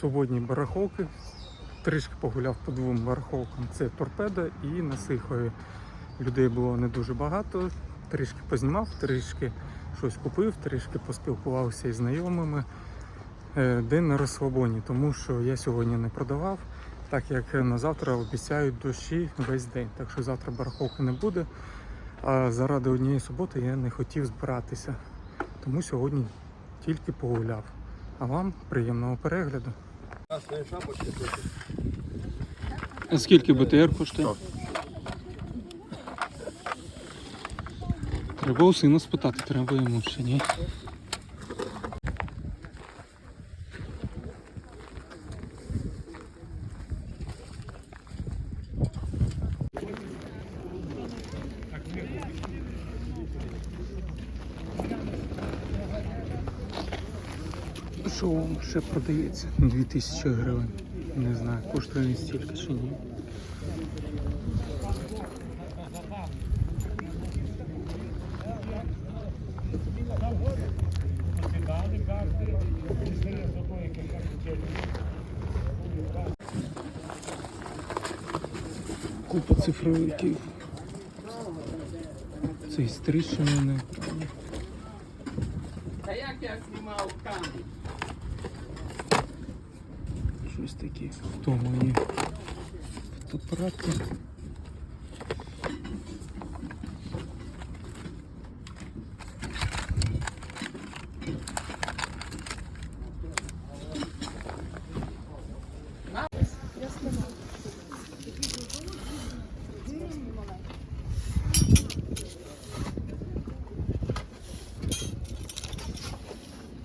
свободні барахолки. Трішки погуляв по двом барахолкам. Це торпеда і на Сихові. Людей було не дуже багато. Трішки познімав, трішки щось купив, трішки поспілкувався із знайомими. Е, День на розслабоні, тому що я сьогодні не продавав, так як на завтра обіцяють дощі весь день. Так що завтра барахолки не буде. А заради однієї суботи я не хотів збиратися. Тому сьогодні тільки погуляв. А вам приємного перегляду. А скільки БТР коштує? Треба у сина спитати, треба йому ще ні. Що вам ще продається? 2000 гривень. Не знаю, коштує він стільки чи ні. Купа цифровиків. Цей стрижений. Та як я знімав камеру? Щось таке. Хто мої фотоапарати?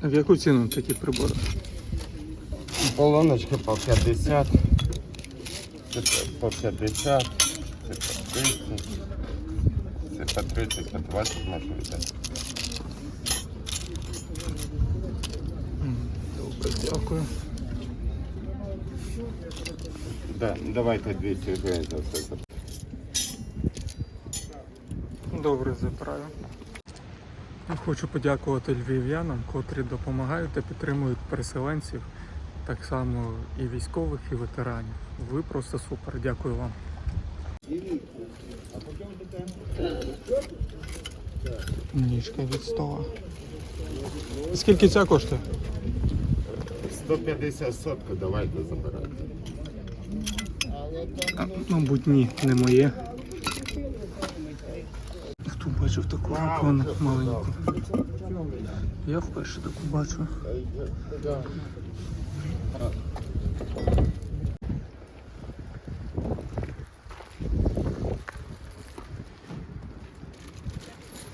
А в яку ціну такі прибори? Полоночки по 50, це по 50, це по 30, це по 30, по 20 можна віддати. Добре, дякую. Да, давайте 200 гривень за все. Добре, забираю. Хочу подякувати львів'янам, котрі допомагають та підтримують переселенців, так само і військових, і ветеранів. Ви просто супер. Дякую вам. Ніжка від стола. Скільки ця коштує? 150 сотку давайте забирайте. А, мабуть, ні, не моє. Хто бачив таку ікону маленьку? Я вперше таку бачу.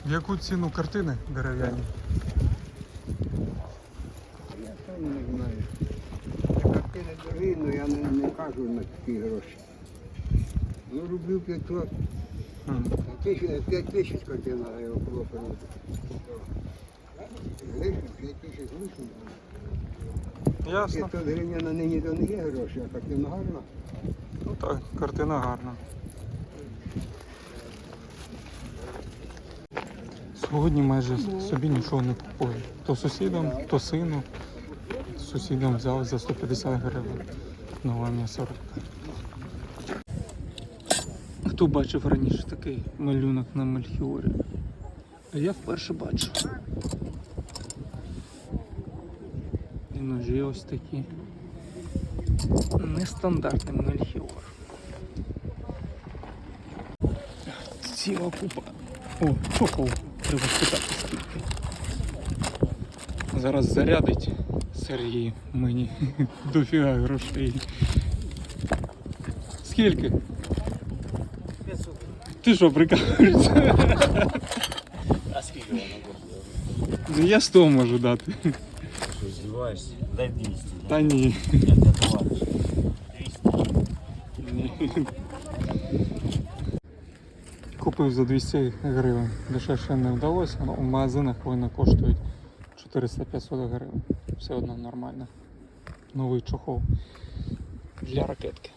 В яку ціну картини дерев'яні? Я сам не знаю. Картини дорогі, але я не, не кажу на такі гроші. Ну, рублів 500, М. тисяч, 5 тисяч картина я около 5 тисяч лишнь. Ясно. 500 гривень на нині то не є гроші, а картина гарна. Ну так, картина гарна. Сьогодні майже собі нічого не купую. То сусідам, то сину. Сусідам взяв за 150 гривень. Нова м'ясорубка. Хто бачив раніше такий малюнок на Мельхіорі? А я вперше бачу. І ножі ось такі. Нестандартний Мельхіор. Ціла купа. О, чохол. Треба спитати скільки. Зараз зарядить Сергій мені дофіга грошей. Скільки? 500. Ти що, прикалуєшся? А скільки воно коштує? Ну я 100 можу дати. Що, здіваєшся? Дай 200. Та ні. Я тебе товариш. 200. Купив за 200 гривень. Дешевше не вдалося, але в магазинах вони коштують 400-500 гривень. Все одно нормально. Новий чохол для ракетки.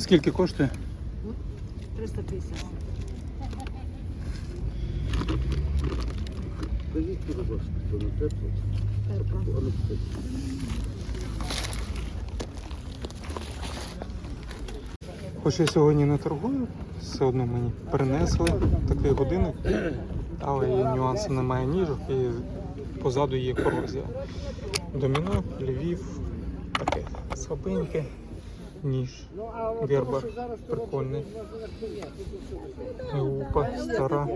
Скільки коштує? 350. Хоч я сьогодні не торгую, все одно мені принесли такий годинник, але нюанси, немає ніжок і позаду є корозія. Доміно, Львів, таке слабеньке, ніж. Верба прикольний. Лупа стара.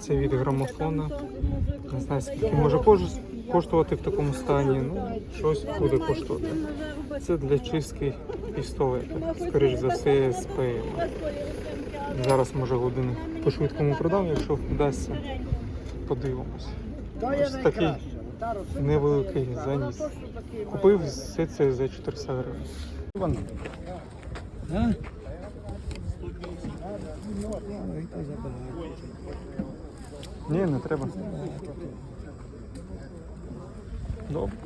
Це від грамофона. Не знаю, скільки може коштувати в такому стані. Ну, щось буде коштувати. Це для чистки пістолета. Скоріш за все, з ПМ. Зараз може годину по-швидкому продам, якщо вдасться. Подивимось. Ось такий невеликий заніс. Купив все це за 400 гривень. Ні, не треба. Добре.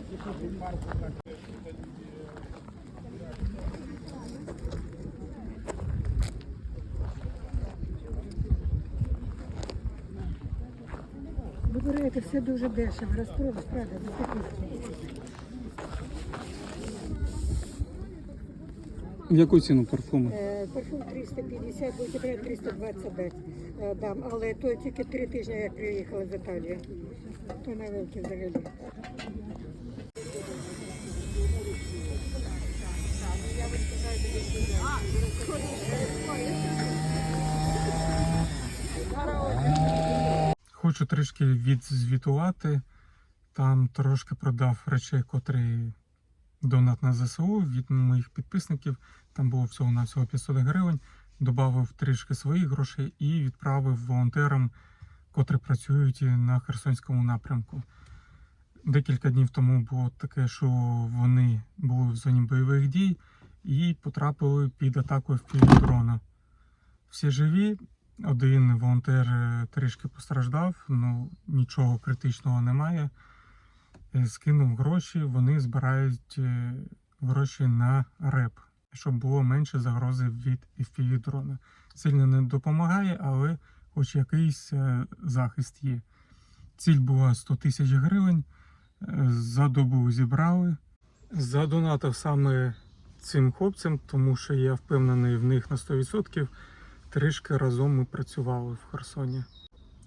Вибираєте все дуже дешево, розпродаж, правда, за такі. В яку ціну парфуми? Е, Парфум 350, будете брати 320 дати. Е, Дам, але то тільки три тижні, як приїхала з Італії. То новинки взагалі. Хочу трішки відзвітувати. Там трошки продав речей, котрі донат на ЗСУ від моїх підписників. Там було всього на всього 500 гривень. Добавив трішки своїх грошей і відправив волонтерам, котрі працюють на Херсонському напрямку. Декілька днів тому було таке, що вони були в зоні бойових дій і потрапили під атакою в дрона. Всі живі, один волонтер е, трішки постраждав, ну нічого критичного немає. Е, Скинув гроші, вони збирають е, гроші на реп, щоб було менше загрози від FPV дрона. Сильно не допомагає, але хоч якийсь е, захист є. Ціль була 100 тисяч гривень. е, За добу зібрали. Задонатив саме цим хлопцям, тому що я впевнений в них на 100%. Трішки разом ми працювали в Херсоні.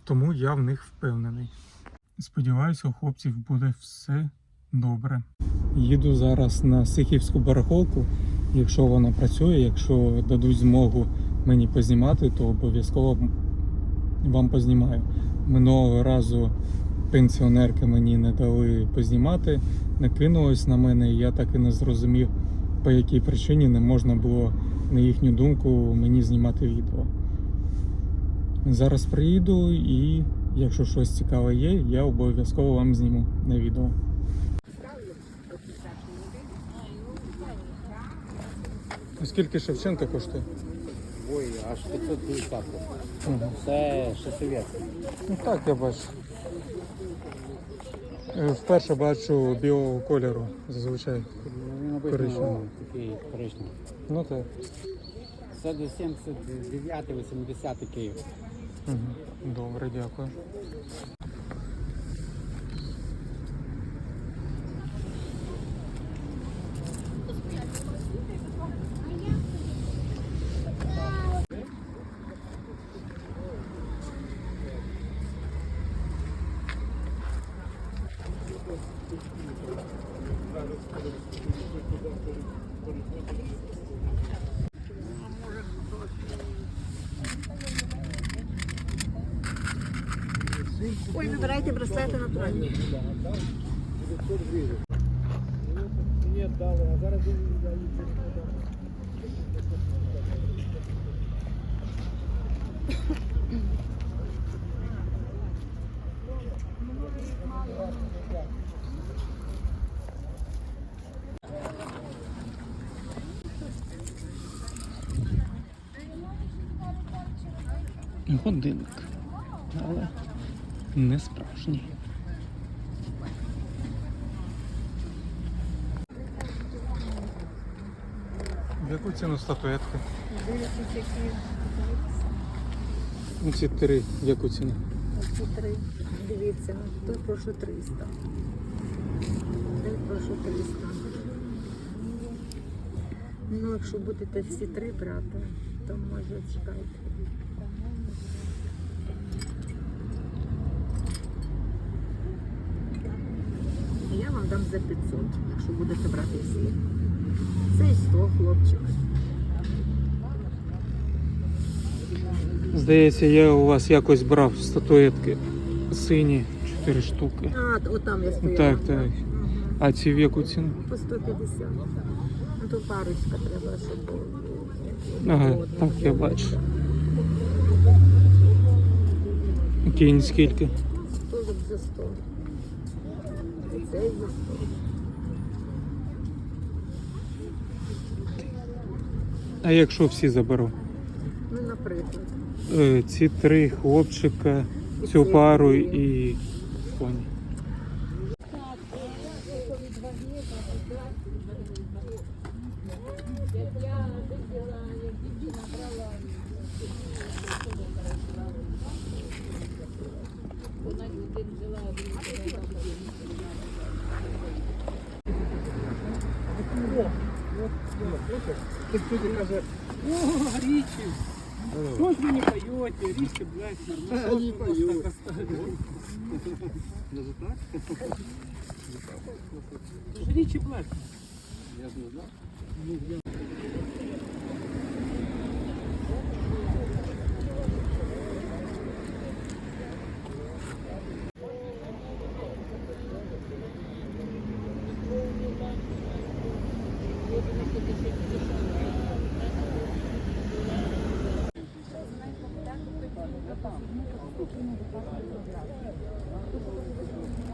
Тому я в них впевнений. Сподіваюся, у хлопців буде все добре. Їду зараз на Сихівську барахолку. Якщо вона працює, якщо дадуть змогу мені познімати, то обов'язково вам познімаю. Минулого разу пенсіонерки мені не дали познімати, накинулись на мене, і я так і не зрозумів, по якій причині не можна було, на їхню думку, мені знімати відео. Зараз приїду і якщо щось цікаве є, я обов'язково вам зніму на відео. Скільки Шевченка коштує? Ой, аж 550. Ага. Це ще совєтське. Ну так, я бачу. Е, Вперше бачу білого кольору зазвичай. Він Коричневий. такий коричневий. Ну так. Це до 79-80 Київ. Угу. Добре, дякую. Ой, вибирайте браслети натуральні. Мені дали, а зараз годинник. Але не справжній. В яку ціну статуетки? Ну, ці три, в яку ціну? Ці три. Дивіться, той прошу 300. Той прошу 300. Ну, якщо будете всі три брати, то може чекайте. Дам за 500, якщо будете брати всі. Це і 100, хлопчик. Здається, я у вас якось брав статуетки сині, 4 штуки. А, от там я стояла. Так, так. А ці в яку ціну? По 150. Ну, то парочка треба, щоб було. Ага, так, я бачу. Кінь скільки? 100 за 100. І цей за 100. А якщо всі заберу? Ну, наприклад. Е, Ці три хлопчика, І цю і пару дві. і коні. Что ж вы не поете? Ричи Блэк, нормально. Не пою. Это же Ричи Блэк.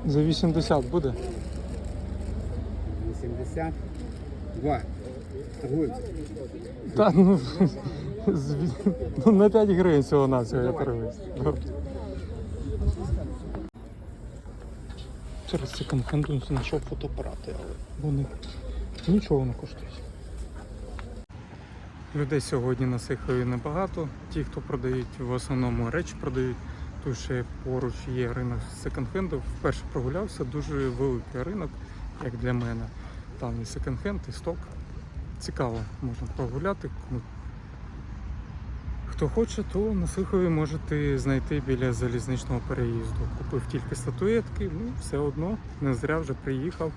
За 80 буде? 80. Два. Та ну, зві- ну на 5 гривень всього на всього я перевез. Добре. Через секонд-хенду знайшов фотоапарати, але вони нічого не коштують. Людей сьогодні на Сихові небагато. Ті, хто продають, в основному речі продають. Тут ще поруч є ринок секонд-хенду. Вперше прогулявся, дуже великий ринок, як для мене. Там і секонд-хенд, і сток. Цікаво, можна прогуляти. Хто хоче, то на Сихові можете знайти біля залізничного переїзду. Купив тільки статуетки, ну все одно не зря вже приїхав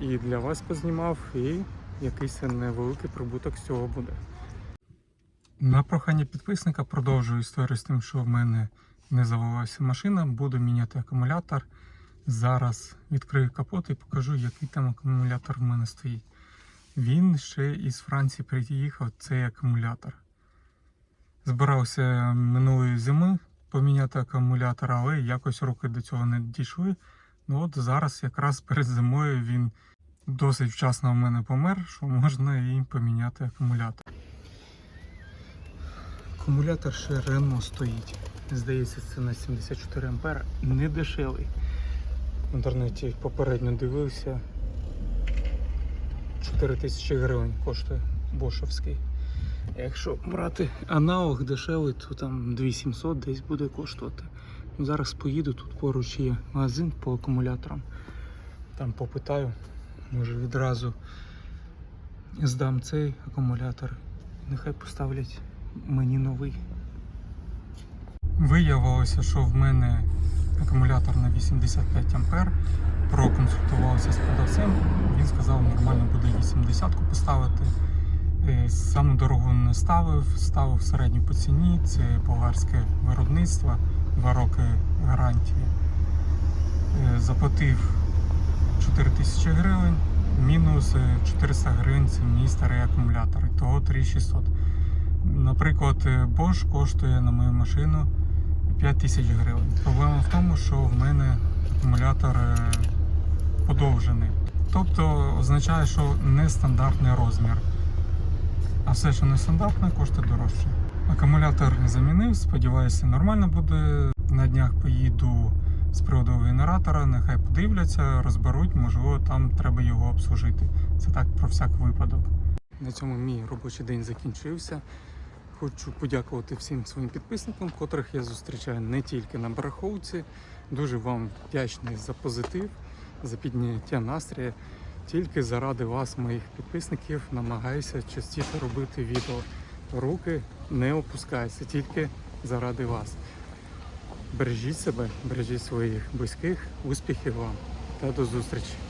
і для вас познімав, і якийсь невеликий прибуток з цього буде. На прохання підписника продовжую історію з тим, що в мене не завелася машина, буду міняти акумулятор. Зараз відкрию капот і покажу, який там акумулятор в мене стоїть. Він ще із Франції приїхав, цей акумулятор. Збирався минулої зими поміняти акумулятор, але якось руки до цього не дійшли. Ну от зараз, якраз перед зимою, він досить вчасно в мене помер, що можна і поміняти акумулятор. Акумулятор ще Renault стоїть. Здається, це на 74 ампера. Не дешевий. В інтернеті попередньо дивився. 4 тисячі гривень коштує бошовський. Якщо брати аналог дешевий, то там 2700 десь буде коштувати. Ну, Зараз поїду, тут поруч є магазин по акумуляторам. Там попитаю, може відразу здам цей акумулятор. Нехай поставлять мені новий. Виявилося, що в мене акумулятор на 85 ампер. Проконсультувався з продавцем. Він сказав, нормально буде 80 поставити. Е, Саму дорогу не ставив, ставив середню по ціні. Це болгарське виробництво, 2 роки гарантії. Е, Заплатив 4 тисячі гривень, мінус е, 400 гривень це мій старий акумулятор, того 3600. Наприклад, е, Bosch коштує на мою машину 5 тисяч гривень. Проблема в тому, що в мене акумулятор е, подовжений. Тобто означає, що нестандартний розмір. А все, що нестандартне, коштує дорожче. Акумулятор замінив, сподіваюся, нормально буде. На днях поїду з приводу генератора, нехай подивляться, розберуть, можливо, там треба його обслужити. Це так про всяк випадок. На цьому мій робочий день закінчився. Хочу подякувати всім своїм підписникам, котрих я зустрічаю не тільки на бараховці. Дуже вам вдячний за позитив, за підняття настрою. Тільки заради вас, моїх підписників, намагаюся частіше робити відео. Руки не опускаються, тільки заради вас. Бережіть себе, бережіть своїх близьких, успіхів вам та до зустрічі!